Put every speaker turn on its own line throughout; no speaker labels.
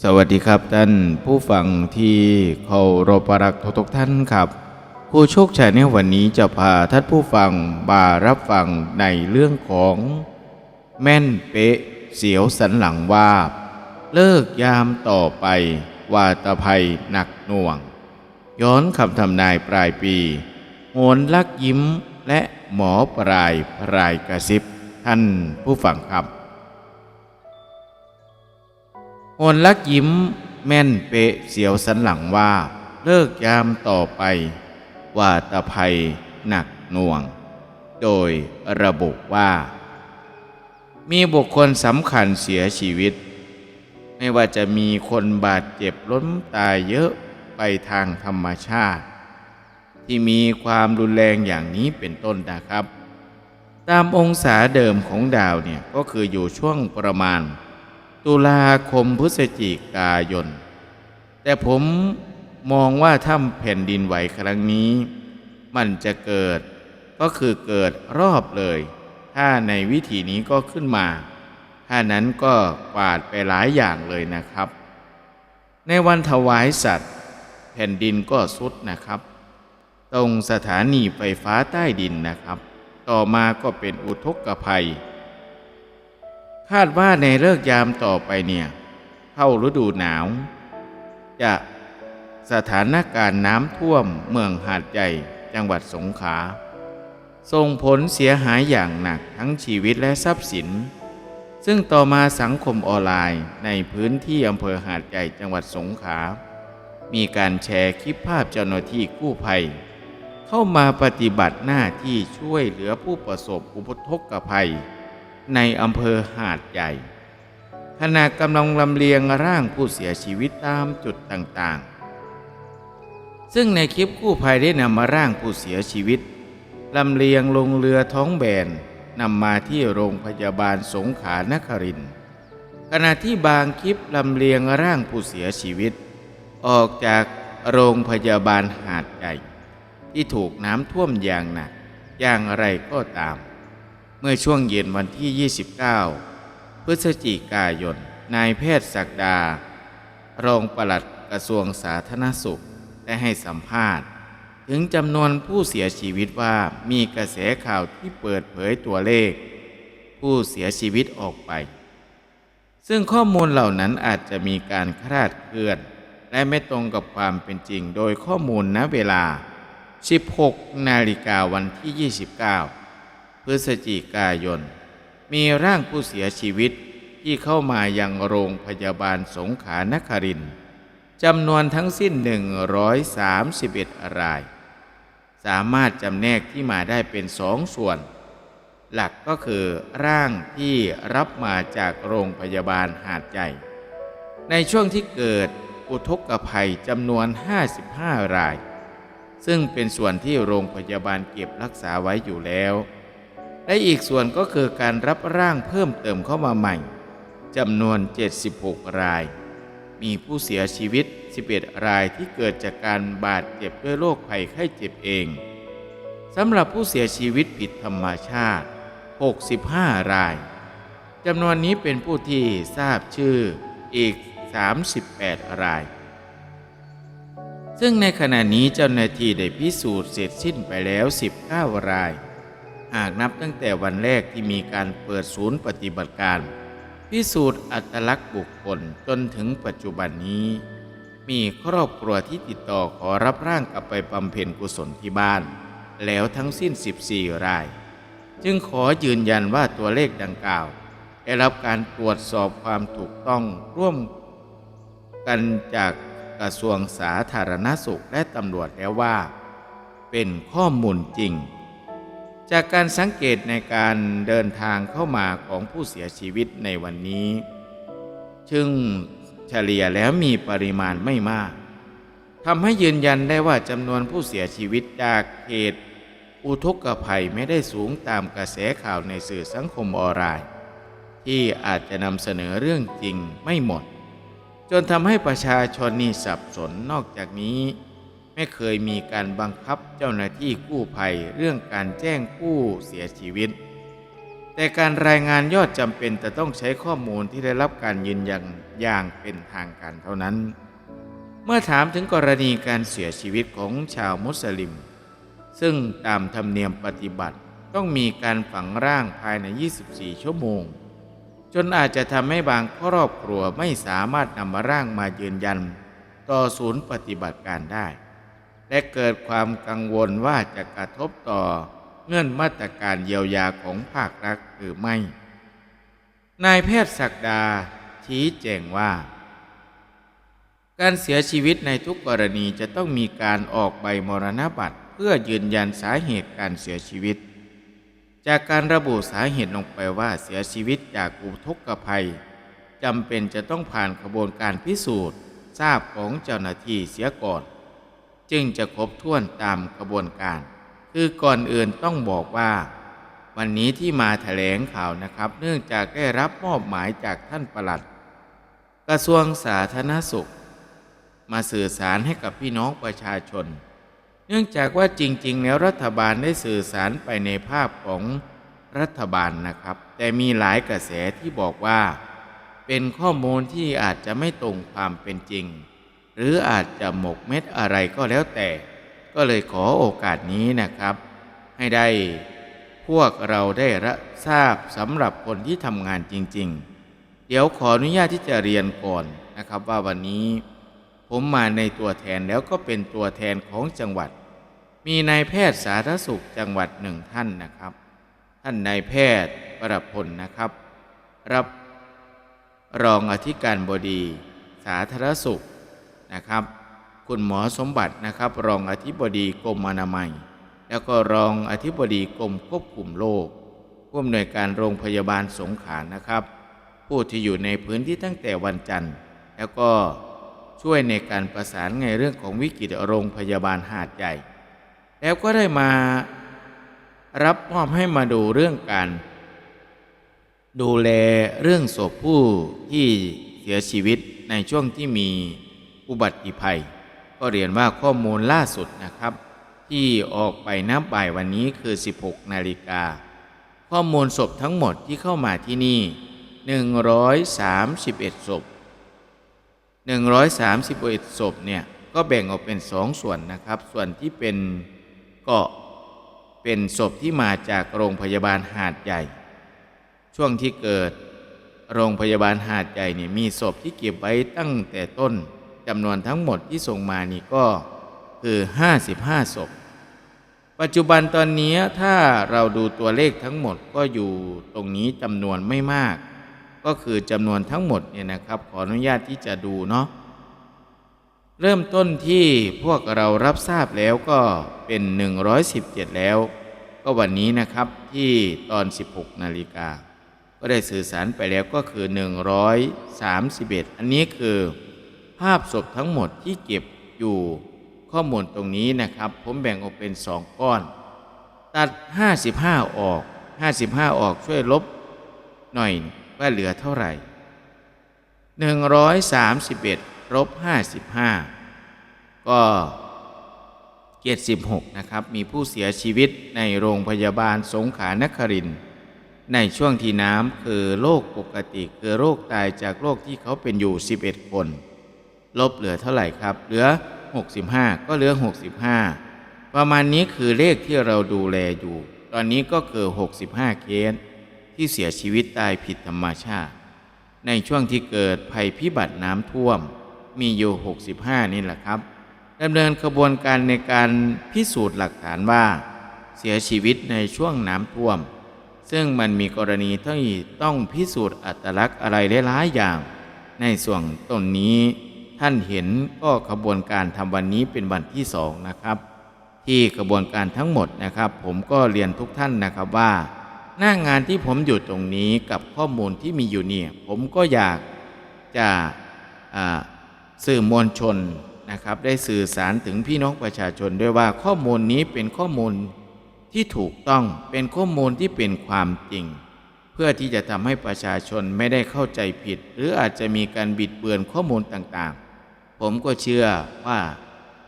สวัสดีครับท่านผู้ฟังที่เคารพรักทุกท่านครับ ผู้โชคชัยในวันนี้จะพาท่านผู้ฟังมารับฟังในเรื่องของ แม่นเป๊ะเสียวสันหลังว่าเลิกยามต่อไป วาตภัยหนักหน่วง ย้อนคำทำนายปลายปีโหนลักยิ้มและหมอปลายพรายกระซิบ ท่านผู้ฟังครับ นลักยิ้มแม่นเปะเสียวสันหลังว่า เลิกยามต่อไป ว่าตะภัยหนักหน่วง โดยระบุว่า มีบุคคลสำคัญเสียชีวิต ไม่ว่าจะมีคนบาดเจ็บล้มตายเยอะไปทางธรรมชาติ ที่มีความรุนแรงอย่างนี้เป็นต้นนะครับ ตามองศาเดิมของดาวเนี่ยก็คืออยู่ช่วงประมาณ ตุลาคมพฤศจิกายน แต่ผมมองว่าถ้าแผ่นดินไหวครั้งนี้ มันจะเกิดก็คือเกิดรอบเลย ถ้าในวิธีนี้ก็ขึ้นมา ถ้านั้นก็ปาดไปหลายอย่างเลยนะครับ ในวันถวายสัตว์ แผ่นดินก็สุดนะครับ ตรงสถานีไฟฟ้าใต้ดินนะครับ ต่อมาก็เป็นอุทกภัย คาดว่าในเลิกยามต่อไปเนี่ย เข้าฤดูหนาว จะสถานการณ์น้ำท่วมเมืองหาดใหญ่จังหวัดสงขลาส่งผลเสียหายอย่างหนักทั้งชีวิตและทรัพย์สิน ซึ่งต่อมาสังคมออนไลน์ในพื้นที่อำเภอหาดใหญ่จังหวัดสงขลามีการแชร์คลิปภาพเจ้าหน้าที่กู้ภัย เข้ามาปฏิบัติหน้าที่ช่วยเหลือผู้ประสบอุปทกภัย ในอำเภอหาดใหญ่ ขณะกำลังลำเลียงร่างผู้เสียชีวิตตามจุดต่างๆ ซึ่งในคลิปกู้ภัยได้นำมาร่างผู้เสียชีวิตลำเลียงลงเรือท้องแบนนำมาที่โรงพยาบาลสงขลานครินขณะที่บางคลิปลำเลียงร่างผู้เสียชีวิต ออกจากโรงพยาบาลหาดใหญ่ ที่ถูกน้ำท่วมอย่างหนักอย่างไรก็ตาม เมื่อช่วงเย็นวันที่ 29 พฤศจิกายน นายแพทย์ศักดา รองปลัดกระทรวงสาธารณสุขได้ให้สัมภาษณ์ ถึงจำนวนผู้เสียชีวิตว่ามีกระแสข่าวที่เปิดเผยตัวเลข ผู้เสียชีวิตออกไป ซึ่งข้อมูลเหล่านั้นอาจจะมีการคลาดเคลื่อน และไม่ตรงกับความเป็นจริงโดยข้อมูลณเวลา 16 นาฬิกาวันที่ 29 พฤศจิกายน มีร่างผู้เสียชีวิตที่เข้ามายังโรงพยาบาลสงขานครินจำนวนทั้งสิ้น 131 ราย สามารถจำแนกที่มาได้เป็นสองส่วน หลักก็คือร่างที่รับมาจากโรงพยาบาลหาดใหญ่ ในช่วงที่เกิดอุทกภัยจำนวน 55 ราย ซึ่งเป็นส่วนที่โรงพยาบาลเก็บรักษาไว้อยู่แล้ว และอีกส่วนก็คือการรับร่างเพิ่มเติมเข้ามาใหม่จำนวน 76 ราย มีผู้เสียชีวิต 11 รายที่เกิดจากการบาดเจ็บด้วยโรคภัยไข้เจ็บเองสำหรับผู้เสียชีวิตผิดธรรมชาติ 65 รายจำนวนนี้เป็นผู้ที่ทราบชื่ออีก 38 ราย ซึ่งในขณะนี้เจ้าหน้าที่ได้พิสูจน์เสร็จสิ้นไปแล้ว 19 ราย หากนับตั้งแต่วันแรกที่มีการเปิดศูนย์ปฏิบัติการ พิสูจน์อัตลักษณ์บุคคลจนถึงปัจจุบันนี้ มีครอบครัวที่ติดต่อขอรับร่างกลับไปบำเพ็ญกุศลที่บ้าน แล้วทั้งสิ้น 14 ราย จึงขอยืนยันว่าตัวเลขดังกล่าว ได้รับการตรวจสอบความถูกต้องร่วมกันจากกระทรวงสาธารณสุขและตำรวจแล้วว่า เป็นข้อมูลจริง จากการสังเกตในการเดินทางเข้ามาของผู้เสียชีวิตในวันนี้ ซึ่งเฉลี่ยแล้วมีปริมาณไม่มากทำให้ยืนยันได้ว่าจำนวนผู้เสียชีวิตจากเหตุอุทกภัยไม่ได้สูงตามกระแสข่าวในสื่อสังคมออนไลน์ที่อาจจะนำเสนอเรื่องจริงไม่หมด จนทำให้ประชาชนนี่สับสนนอกจากนี้ ไม่เคยมีการบังคับเจ้าหน้าที่กู้ภัยเรื่องการแจ้งผู้เสียชีวิต แต่การรายงานยอดจำเป็นแต่ต้องใช้ข้อมูลที่ได้รับการยืนยันอย่างเป็นทางการเท่านั้น เมื่อถามถึงกรณีการเสียชีวิตของชาวมุสลิม ซึ่งตามธรรมเนียมปฏิบัติต้องมีการฝังร่างภายใน 24 ชั่วโมง จนอาจจะทำให้บางครอบครัวไม่สามารถนำร่างมายืนยัน ต่อศูนย์ปฏิบัติการได้ และเกิดความกังวลว่าจะกระทบต่อเงื่อนมาตรการเยียวยาของภาครัฐหรือไม่ นายแพทย์ศักดา ชี้แจงว่า การเสียชีวิตในทุกกรณีจะต้องมีการออกใบมรณบัตรเพื่อยืนยันสาเหตุการเสียชีวิต จากการระบุสาเหตุลงไปว่าเสียชีวิตจากอุทกภัยจำเป็นจะต้องผ่านกระบวนการพิสูจน์ ทราบของเจ้าหน้าที่เสียก่อน จึงจะครบถ้วนตามกระบวนการ คือก่อนอื่นต้องบอกว่า วันนี้ที่มาแถลงข่าวนะครับ เนื่องจากได้รับมอบหมายจากท่านประหลัด กระทรวงสาธารณสุข มาสื่อสารให้กับพี่น้องประชาชน เนื่องจากว่าจริง ๆ แล้วรัฐบาลได้สื่อสารไปในภาพของรัฐบาลนะครับ แต่มีหลายกระแสที่บอกว่า เป็นข้อมูลที่อาจจะไม่ตรงความเป็นจริง หรืออาจจะหมกเม็ดอะไรก็แล้วแต่ ก็เลยขอโอกาสนี้นะครับ ให้ได้พวกเราได้รับทราบสำหรับคนที่ทำงานจริง ๆ เดี๋ยวขออนุญาตที่จะเรียนก่อนนะครับว่าวันนี้ ผมมาในตัวแทนแล้วก็เป็นตัวแทนของจังหวัด มีนายแพทย์สาธารณสุขจังหวัดหนึ่งท่านนะครับ ท่านนายแพทย์ประพลนะครับ รับรองอธิการบดี สาธารณสุข นะครับ คุณหมอสมบัตินะครับ รองอธิบดีกรมอนามัย แล้วก็รองอธิบดีกรมควบคุมโรคผู้อำนวยการโรงพยาบาลสงขลานะครับ ผู้ที่อยู่ในพื้นที่ตั้งแต่วันจันทร์ แล้วก็ช่วยในการประสานในเรื่องของวิกฤตโรงพยาบาลหาดใหญ่ แล้วก็ได้มารับมอบให้มาดูเรื่องการ ดูแลเรื่องศพผู้ที่เสียชีวิตในช่วงที่มี อุบัติภัย ก็เรียนว่าข้อมูลล่าสุดนะครับ ที่ออกไปนับบ่ายวันนี้คือ 16 นาฬิกา ข้อมูลศพทั้งหมดที่เข้ามาที่นี่ 131 ศพ 131 ศพเนี่ยก็แบ่งออกเป็นสองส่วนนะครับ ส่วนที่เป็นเก็เป็นศพที่มาจากโรงพยาบาลหาดใหญ่ ช่วงที่เกิด โรงพยาบาลหาดใหญ่เนี่ยมีศพที่เก็บไว้ตั้งแต่ต้น จำนวนทั้งหมดที่ส่งมานี่ก็คือ 55ศพ ปัจจุบันตอนนี้ถ้าเราดูตัวเลขทั้งหมดก็อยู่ตรงนี้จำนวนไม่มาก ก็คือจำนวนทั้งหมดเนี่ยนะครับ ขออนุญาตที่จะดูเนาะเริ่มต้นที่พวกเรารับทราบแล้วก็เป็น 117 แล้ว ก็วันนี้นะครับที่ตอน 16 นาฬิกา ก็ได้สื่อสารไปแล้วก็คือ 131 อันนี้คือ ภาพศพทั้งหมดที่เก็บอยู่ข้อมูลตรงนี้นะครับ ผมแบ่งออกเป็น2ก้อน ตัด 55 ออก 55 ออกช่วยลบหน่อยว่าเหลือเท่าไหร่ 131ลบ55 ก็ 76 นะครับ มีผู้เสียชีวิตในโรงพยาบาลสงขลานครินในช่วงที่น้ำคือโรคปกติ คือโรคตายจากโรคที่เขาเป็นอยู่ 11 คน ลบเหลือเท่าไหร่ครับ เหลือ 65 ก็เหลือ 65 ประมาณนี้คือเลขที่เราดูแลอยู่ ตอนนี้ก็คือ 65 เคสที่เสียชีวิตตายผิดธรรมชาติ ในช่วงที่เกิดภัยพิบัติน้ำท่วม มีอยู่ 65 นี่แหละครับดำเนินกระบวนการในการพิสูจน์หลักฐานว่า เสียชีวิตในช่วงน้ำท่วม ซึ่งมันมีกรณีที่ต้องพิสูจน์อัตลักษณ์อะไรหลายๆอย่าง ในส่วนตนนี้ ท่านเห็นก็ขบวนการทำวันนี้เป็นวันที่สองนะครับ ที่กระบวนการทั้งหมดนะครับ ผมก็เรียนทุกท่านนะครับว่า หน้างานที่ผมอยู่ตรงนี้กับข้อมูลที่มีอยู่เนี่ย ผมก็อยากจะสื่อมวลชนนะครับ ได้สื่อสารถึงพี่น้องประชาชนด้วยว่าข้อมูลนี้เป็นข้อมูลที่ถูกต้องเป็นข้อมูลที่เป็นความจริง เพื่อที่จะทำให้ประชาชนไม่ได้เข้าใจผิด หรืออาจจะมีการบิดเบือนข้อมูลต่าง ผมก็เชื่อว่า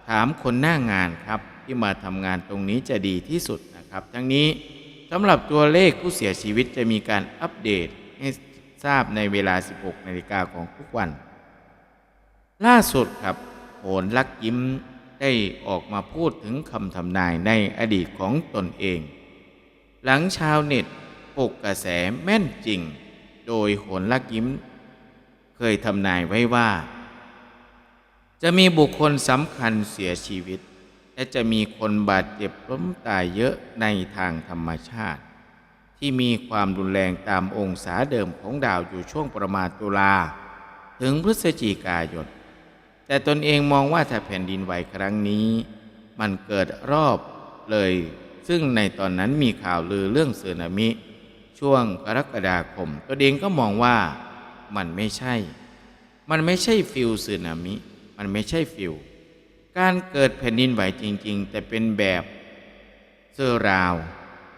ถามคนหน้างานครับที่มาทำงานตรงนี้จะดีที่สุดนะครับ ทั้งนี้สำหรับตัวเลขผู้เสียชีวิตจะมีการอัปเดตให้ทราบในเวลา 16นาฬิกาของทุกวัน ล่าสุดครับโหนลักยิ้มได้ออกมาพูดถึงคำทำนายในอดีตของตนเอง หลังชาวเน็ตปลุกกระแสแม่นจริง โดยโหนลักยิ้ม เคยทำนายไว้ว่า จะมีบุคคลสำคัญเสียชีวิต และจะมีคนบาดเจ็บล้มตายเยอะในทางธรรมชาติ ที่มีความรุนแรงตามองศาเดิมของดาวอยู่ช่วงประมาณตุลา ถึงพฤศจิกายน แต่ตนเองมองว่าถ้าแผ่นดินไหวครั้งนี้ มันเกิดรอบเลย ซึ่งในตอนนั้นมีข่าวลือเรื่องสึนามิ ช่วงกรกฎาคม ตัวเองก็มองว่ามันไม่ใช่ มันไม่ใช่ฟิลสึนามิ มันไม่ใช่ฟิลการเกิดแผ่นดินไหวจริง ๆ แต่เป็นแบบเซอร์ราว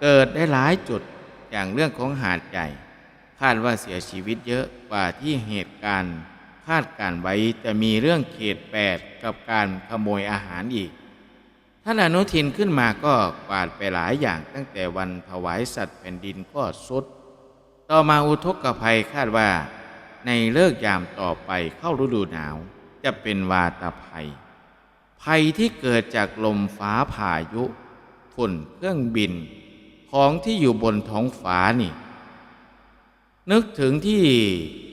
เกิดได้หลายจุดอย่างเรื่องของหาดใหญ่ คาดว่าเสียชีวิตเยอะกว่าที่เหตุการณ์ คาดการไว้จะมีเรื่องเขตแปดกับการขโมยอาหารอีก ท่านอนุทินขึ้นมาก็กวาดไปหลายอย่างตั้งแต่วันถวายสัตว์แผ่นดินก็สุด ต่อมาอุทกภัยคาดว่าในเลิกยามต่อไปเข้าฤดูหนาว จะเป็นวาตภัย ภัยที่เกิดจากลมฟ้าพายุฝุ่นเครื่องบิน ของที่อยู่บนท้องฟ้านี่ นึกถึงที่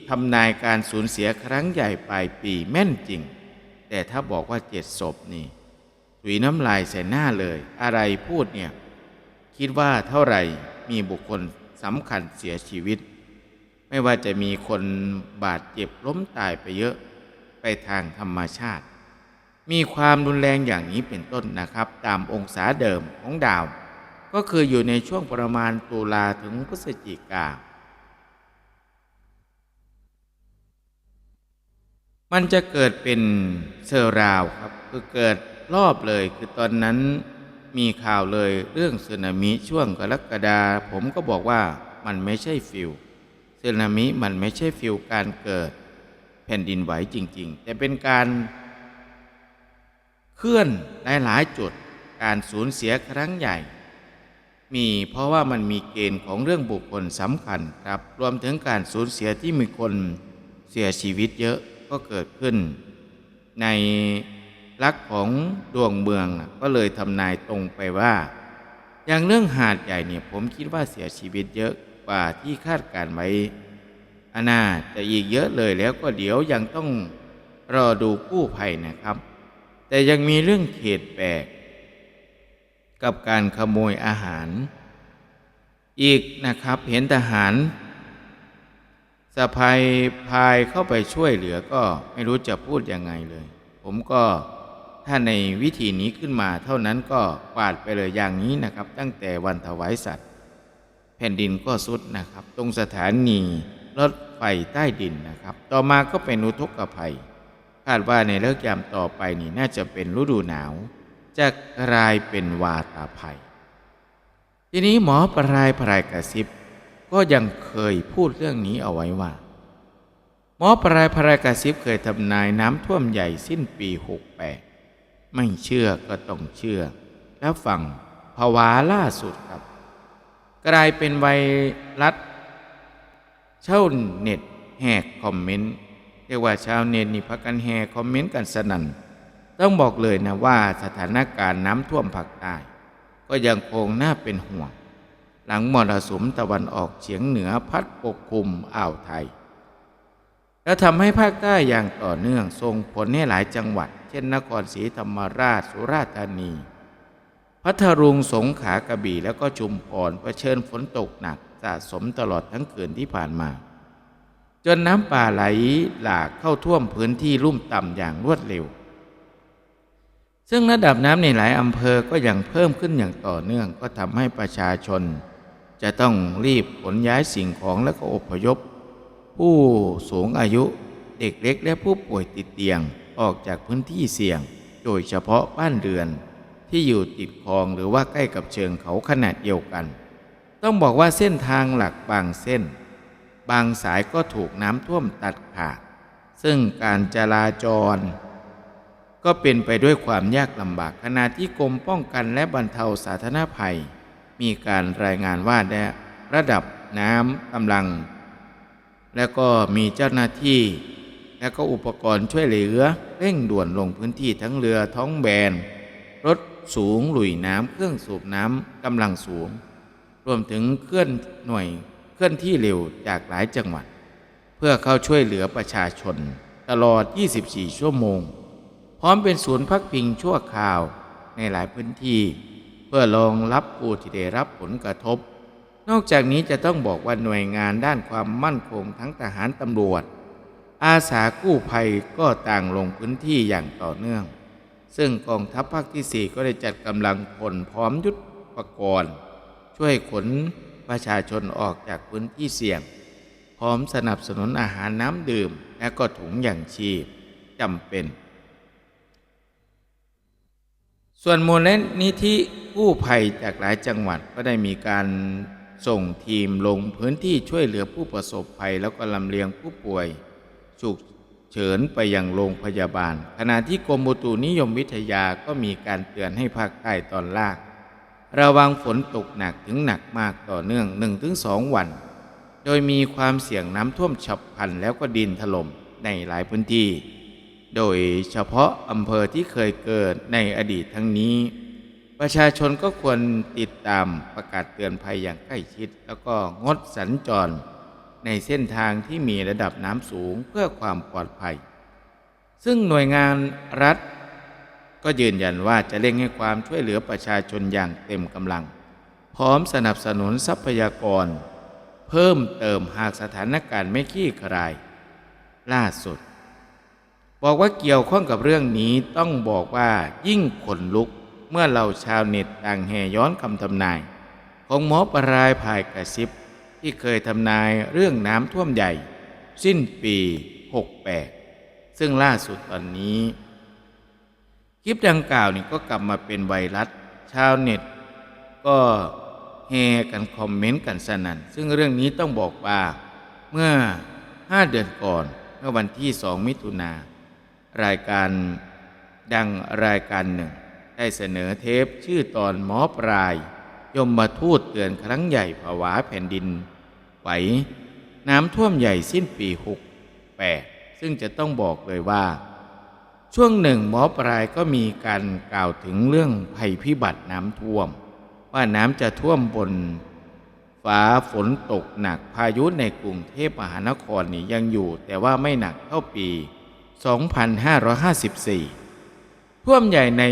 ทำนายการสูญเสียครั้งใหญ่ปลายปีแม่นจริง แต่ถ้าบอกว่าเจ็ดศพนี่ถุยน้ำลายใส่หน้าเลย อะไรพูดเนี่ย คิดว่าเท่าไหร่มีบุคคลสำคัญเสียชีวิต ไม่ว่าจะมีคนบาดเจ็บล้มตายไปเยอะ ไปทางธรรมชาติ มีความรุนแรงอย่างนี้เป็นต้นนะครับ ตามองศาเดิมของดาว ก็คืออยู่ในช่วงประมาณตุลาถึงพฤศจิกามันจะเกิดเป็นเซอร์ราวครับคือเกิดรอบเลยคือตอนนั้นมีข่าวเลยเรื่องสึนามิช่วงกรกฎาผมก็บอกว่ามันไม่ใช่ฟิลสึนามิมันไม่ใช่ฟิลการเกิด แผ่นดินไหวจริง ๆ แต่เป็นการเคลื่อนหลายๆจุดการสูญเสียครั้งใหญ่ มีเพราะว่ามันมีเกณฑ์ของเรื่องบุคคลสำคัญครับรวมถึงการสูญเสียที่มีคนเสียชีวิตเยอะก็เกิดขึ้น ในลักของดวงเมืองก็เลยทำนายตรงไปว่า อย่างเรื่องหาดใหญ่เนี่ยผมคิดว่าเสียชีวิตเยอะกว่าที่คาดการไว้ อน่าจะอีกเยอะเลยแล้วก็เดี๋ยวยังต้องรอดูกู้ภัยนะครับ แต่ยังมีเรื่องเขตแปลก กับการขโมยอาหาร อีกนะครับเห็นทหารสะพายพายเข้าไปช่วยเหลือก็ไม่รู้จะพูดยังไงเลย ผมก็ถ้าในวิธีนี้ขึ้นมาเท่านั้นก็กวาดไปเลยอย่างนี้นะครับ ตั้งแต่วันถวายสัตว์ แผ่นดินก็สุดนะครับ ตรงสถานี รถไฟใต้ดินนะครับ ต่อมาก็เป็นอุทกภัย คาดว่าในเลิกยามต่อไปนี่น่าจะเป็นฤดูหนาว จะกลายเป็นวาตาภัย ทีนี้หมอปลายพรายกระซิบ ก็ยังเคยพูดเรื่องนี้เอาไว้ว่า หมอปลายพรายกระซิบเคยทำนายน้ำท่วมใหญ่สิ้นปีหกแปดไม่เชื่อก็ต้องเชื่อ แล้วฟังภาวะล่าสุดครับ กลายเป็นไวรัส ช่าเน็ตแหกคอมเมนต์เรียกว่าชาวเน็ตนี่พักกันแหกคอมเมนต์กันสนั่นต้องบอกเลยนะว่าสถานการณ์น้ำท่วมภาคใต้ก็ยังคงน่าเป็นห่วง หลังมรสุมตะวันออกเฉียงเหนือพัดปกคลุมอ่าวไทย และทำให้ภาคใต้อย่างต่อเนื่องส่งผลให้หลายจังหวัด เช่น นครศรีธรรมราชสุราษฎร์ธานี พัทลุงสงขลากระบี่แล้วก็ชุมพรเผชิญฝนตกหนัก สะสมตลอดทั้งคืนที่ผ่านมา จนน้ำป่าไหลหลากเข้าท่วมพื้นที่ลุ่มต่ำอย่างรวดเร็ว ซึ่งระดับน้ำในหลายอำเภอก็ยังเพิ่มขึ้นอย่างต่อเนื่องก็ทำให้ประชาชน จะต้องรีบขนย้ายสิ่งของและก็อพยพ ผู้สูงอายุเด็กเล็กและผู้ป่วยติดเตียงออกจากพื้นที่เสี่ยง โดยเฉพาะบ้านเรือนที่อยู่ติดคลองหรือว่าใกล้กับเชิงเขาขนาดเดียวกัน ต้องบอกว่าเส้นทางหลักบางเส้น บางสายก็ถูกน้ำท่วมตัดขาด ซึ่งการจราจร ก็เป็นไปด้วยความยากลำบากขณะที่กรมป้องกันและบรรเทาสาธารณภัย มีการรายงานว่าได้ระดับน้ำกำลัง แล้วก็มีเจ้าหน้าที่ และก็อุปกรณ์ช่วยเหลือเร่งด่วนลงพื้นที่ทั้งเรือท้องแบน รถสูงลุยน้ำเครื่องสูบน้ำกำลังสูง รวมถึงเคลื่อนหน่วยเคลื่อนที่เร็วจากหลายจังหวัด เพื่อเข้าช่วยเหลือประชาชน ตลอด 24 ชั่วโมง พร้อมเป็นศูนย์พักพิงชั่วคราวในหลายพื้นที่ เพื่อรองรับผู้ที่ได้รับผลกระทบ นอกจากนี้จะต้องบอกว่าหน่วยงานด้านความมั่นคงทั้งทหารตำรวจ อาสากู้ภัยก็ต่างลงพื้นที่อย่างต่อเนื่อง ซึ่งกองทัพภาคที่ 4 ก็ได้จัดกำลังพลพร้อมยุทธปกรณ์ ช่วยขนประชาชนออกจากพื้นที่เสี่ยง พร้อมสนับสนุนอาหารน้ำดื่ม และก็ถุงอย่างชีพจำเป็น ส่วนมูลนิธิกู้ภัยจากหลายจังหวัดก็ได้มีการส่งทีมลงพื้นที่ช่วยเหลือผู้ประสบภัย แล้วก็ลำเลียงผู้ป่วยฉุกเฉินไปยังโรงพยาบาล ขณะที่กรมอุตุนิยมวิทยาก็มีการเตือนให้ภาคใต้ตอนล่าง ระวังฝนตกหนักถึงหนักมากต่อเนื่อง 1-2 วัน โดยมีความเสี่ยงน้ำท่วมฉับพลันแล้วก็ดินถล่มในหลายพื้นที่ โดยเฉพาะอำเภอที่เคยเกิดในอดีตทั้งนี้ ประชาชนก็ควรติดตามประกาศเตือนภัยอย่างใกล้ชิด แล้วก็งดสัญจร ในเส้นทางที่มีระดับน้ำสูงเพื่อความปลอดภัย ซึ่งหน่วยงานรัฐ ก็ยืนยันว่าจะเร่งให้ความช่วยเหลือประชาชนอย่างเต็มกำลัง พร้อมสนับสนุนทรัพยากร เพิ่มเติมหากสถานการณ์ไม่คลี่คลาย ล่าสุด บอกว่าเกี่ยวข้องกับเรื่องนี้ต้องบอกว่ายิ่งขนลุกเมื่อเราชาวเน็ตต่างแห่ย้อนคำทำนาย ของหมอปรายภายกระซิบที่เคยทำนายเรื่องน้ำท่วมใหญ่ สิ้นปี 68 ซึ่งล่าสุดตอนนี้ คลิปดังกล่าวนี่ก็กลับมาเป็นไวรัสชาวเน็ต ก็แห่กันคอมเมนต์กันสนั่น ซึ่งเรื่องนี้ต้องบอกว่า เมื่อ 5 เดือนก่อน เมื่อวันที่ 2 มิถุนา รายการดังรายการหนึ่ง ได้เสนอเทปชื่อตอนหมอปลาย ยมมาทูตเตือนครั้งใหญ่ผวาแผ่นดิน ไหว น้ำท่วมใหญ่สิ้นปี 68 ซึ่งจะต้องบอกเลยว่า ช่วงหนึ่งหมอปลายก็มีการกล่าวถึงเรื่องภัยพิบัติน้ำท่วม ว่าน้ำจะท่วมบนฟ้าฝนตกหนักพายุในกรุงเทพมหานครนี่ยังอยู่ แต่ว่าไม่หนักเท่าปี 2554 ท่วมใหญ่ใน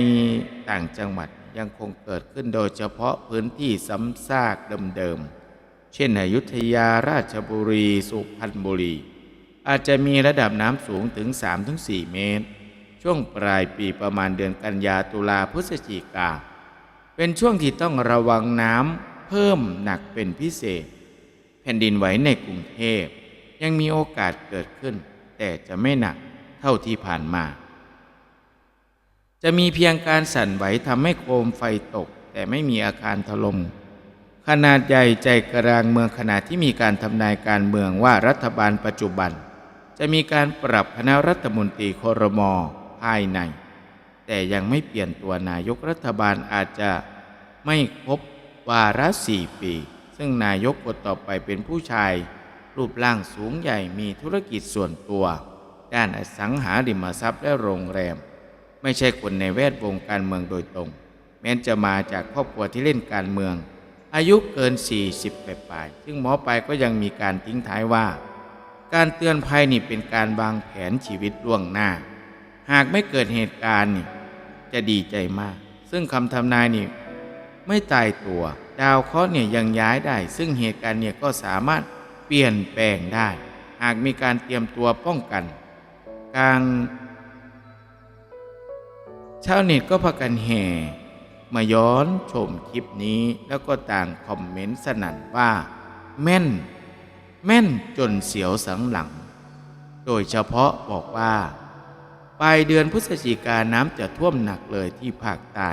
ต่างจังหวัดยังคงเกิดขึ้นโดยเฉพาะพื้นที่ซ้ำซากเดิมๆ เช่นอยุธยาราชบุรี สุพรรณบุรี อาจจะมีระดับน้ำสูงถึง 3-4 เมตร ช่วงปลายปีประมาณเดือนกันยาตุลาพฤศจิกา เป็นช่วงที่ต้องระวังน้ำเพิ่มหนักเป็นพิเศษ แผ่นดินไหวในกรุงเทพ ยังมีโอกาสเกิดขึ้น แต่จะไม่หนักเท่าที่ผ่านมา จะมีเพียงการสั่นไหวทำให้โคมไฟตก แต่ไม่มีอาคารถลม่มขนาดใหญ่ใจกลางเมืองขณะที่มีการทำนายการเมืองว่ารัฐบาลปัจจุบัน จะมีการปรับคณะรัฐมนตรีครมอ ภายใน แต่ยังไม่เปลี่ยนตัวนายกรัฐบาลอาจจะไม่ครบวาระสี่ปี ซึ่งนายกคนต่อไปเป็นผู้ชาย รูปร่างสูงใหญ่มีธุรกิจส่วนตัว ด้านอสังหาริมทรัพย์และโรงแรม ไม่ใช่คนในแวดวงการเมืองโดยตรง แม้จะมาจากครอบครัวที่เล่นการเมือง อายุเกิน 40ปลายซึ่งหมอไปก็ยังมีการทิ้งท้ายว่า การเตือนภัยนี่เป็นการวางแผนชีวิตล่วงหน้า หากไม่เกิดเหตุการณ์นี่จะดีใจมาก ซึ่งคำทำนายนี่ไม่ตายตัว ดาวเคราะห์เนี่ยยังย้ายได้ ซึ่งเหตุการณ์เนี่ยก็สามารถเปลี่ยนแปลงได้ หากมีการเตรียมตัวป้องกันการชาวเน็ตก็พากันแห่มาย้อนชมคลิปนี้แล้วก็ต่างคอมเมนต์สนั่นว่า แม่น แม่นจนเสียวสังหลัง โดยเฉพาะบอกว่า ปลายเดือนพฤศจิกาน้ำจะท่วมหนักเลยที่ภาคใต้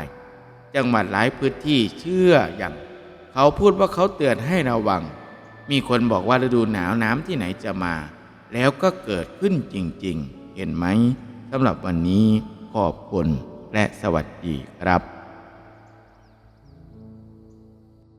จังหวัดหลายพื้นที่เชื่ออย่าง เขาพูดว่าเขาเตือนให้ระวัง มีคนบอกว่าฤดูหนาวน้ำที่ไหนจะมา แล้วก็เกิดขึ้นจริง ๆ เห็นไหมสำหรับวันนี้ขอบคุณและสวัสดีครับ